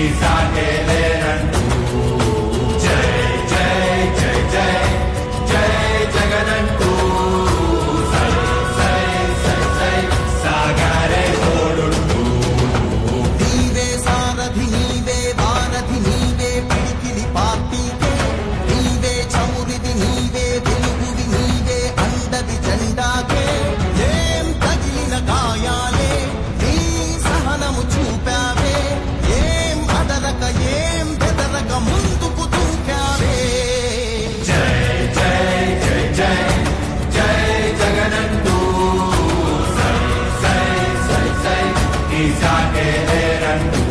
He's our daily. ஈசாக்கே ரெண்டு